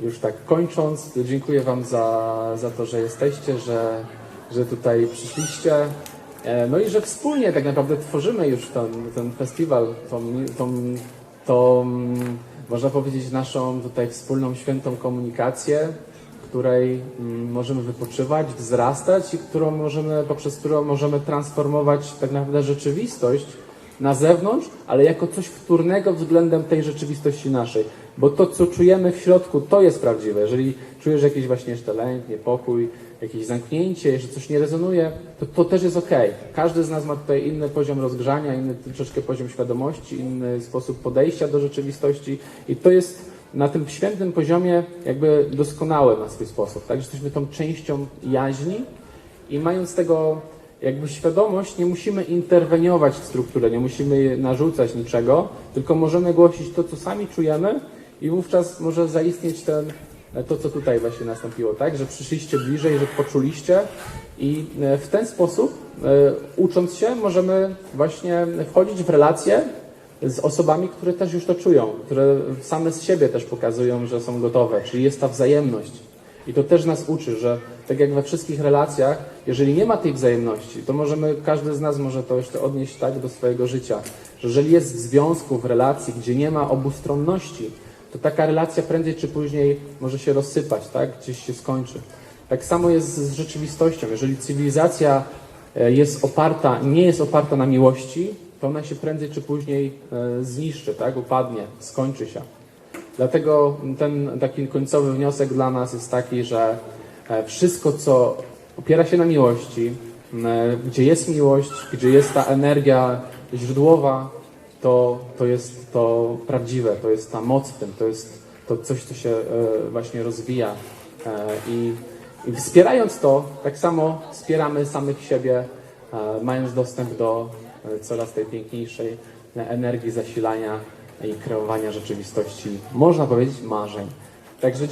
już tak kończąc, dziękuję Wam za, za to, że jesteście, że, że tutaj przyszliście. E, No i że wspólnie tak naprawdę tworzymy już ten, ten festiwal, tą, tą, tą, można powiedzieć, naszą tutaj wspólną, świętą komunikację, której mm, możemy wypoczywać, wzrastać i którą możemy, poprzez którą możemy transformować tak naprawdę rzeczywistość na zewnątrz, ale jako coś wtórnego względem tej rzeczywistości naszej. Bo to, co czujemy w środku, to jest prawdziwe. Jeżeli czujesz jakiś właśnie jeszcze lęk, niepokój, jakieś zamknięcie, że coś nie rezonuje, to to też jest ok. Każdy z nas ma tutaj inny poziom rozgrzania, inny troszeczkę poziom świadomości, inny sposób podejścia do rzeczywistości i to jest na tym świętym poziomie jakby doskonałe na swój sposób. Tak, że jesteśmy tą częścią jaźni i mając tego jakby świadomość, nie musimy interweniować w strukturę, nie musimy narzucać niczego, tylko możemy głosić to, co sami czujemy i wówczas może zaistnieć ten, to, co tutaj właśnie nastąpiło, tak? Że przyszliście bliżej, że poczuliście i e, w ten sposób, e, ucząc się, możemy właśnie wchodzić w relacje z osobami, które też już to czują, które same z siebie też pokazują, że są gotowe, czyli jest ta wzajemność. I to też nas uczy, że tak jak we wszystkich relacjach, jeżeli nie ma tej wzajemności, to możemy, każdy z nas może to jeszcze odnieść tak do swojego życia, że jeżeli jest w związku, w relacji, gdzie nie ma obustronności, to taka relacja prędzej czy później może się rozsypać, tak? Gdzieś się skończy. Tak samo jest z rzeczywistością. Jeżeli cywilizacja e, jest oparta, nie jest oparta na miłości, to ona się prędzej czy później e, zniszczy, tak? Upadnie, skończy się. Dlatego ten taki końcowy wniosek dla nas jest taki, że e, wszystko, co opiera się na miłości, gdzie jest miłość, gdzie jest ta energia źródłowa, to, to jest to prawdziwe, to jest ta moc w tym, to jest to coś, co się e, właśnie rozwija. E, I, I wspierając to, tak samo wspieramy samych siebie, mając dostęp do coraz tej piękniejszej energii zasilania i kreowania rzeczywistości, można powiedzieć, marzeń. Także